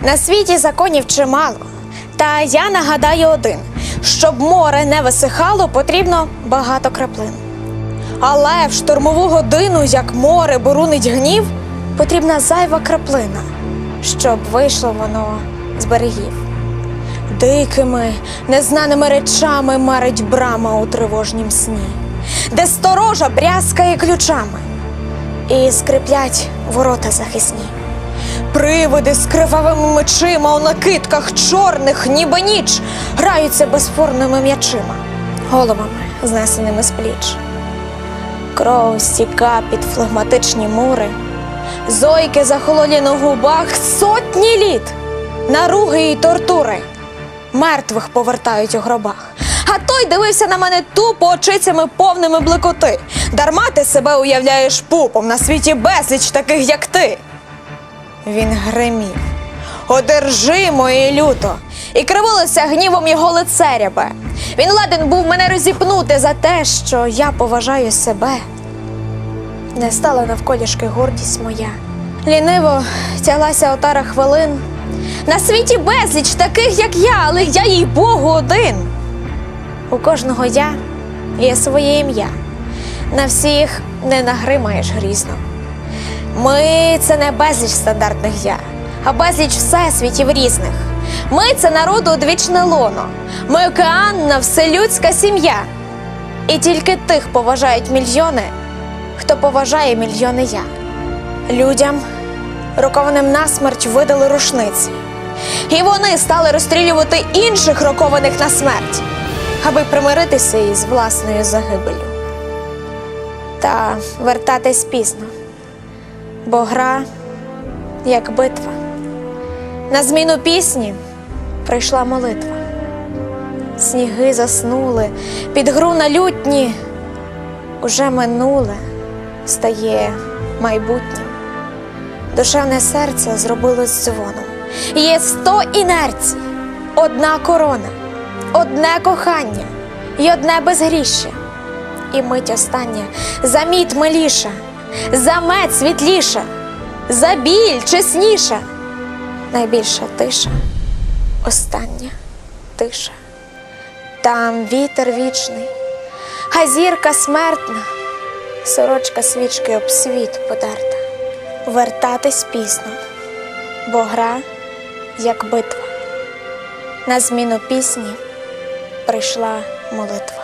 На світі законів чимало. Та я нагадаю один: щоб море не висихало, потрібно багато краплин. Але в штурмову годину, як море бурунить гнів, потрібна зайва краплина, щоб вийшло воно з берегів. Дикими, незнаними речами марить брама у тривожнім сні, де сторожа брязкає ключами, і скриплять ворота захисні. Привиди з кривавими мечима у накидках чорних, ніби ніч, граються безформними м'ячима, головами, знесеними з пліч. Кров стіка під флегматичні мури, зойки захололі на губах сотні літ, наруги й тортури, мертвих повертають у гробах. А той дивився на мене тупо очицями повними блекоти. Дарма ти себе уявляєш пупом на світі безліч таких, як ти. Він гримів, одержимо і люто, і кривилося гнівом його лице. Він ладен був мене розіпнути за те, що я поважаю себе. Не стала навколішки гордість моя. Ліниво тяглася отара хвилин. На світі безліч таких, як я, але я їй Богу один. У кожного я є своє ім'я. На всіх не нагримаєш грізно. Ми це не безліч стандартних я, а безліч всесвітів різних. Ми це народу одвічне лоно. Ми океанна вселюдська сім'я. І тільки тих поважають мільйони, хто поважає мільйони я. Людям, рокованим насмерть, видали рушниці. І вони стали розстрілювати інших рокованих на смерть, аби примиритися із власною загибелю. Та вертатись пізно бо гра як битва. На зміну пісні прийшла молитва. Сніги заснули, під гру на лютні уже минуле стає майбутнім. Душевне серце зробилось дзвоном. Є сто інерцій, одна корона, одне кохання і одне безгріще. І мить остання заміт миліша, замет світліша, за біль чесніша, найбільша тиша, остання тиша. Там вітер вічний, а зірка смертна, сорочка свічки об світ подерта. Вертатись пізно, бо гра як битва. На зміну пісні прийшла молитва.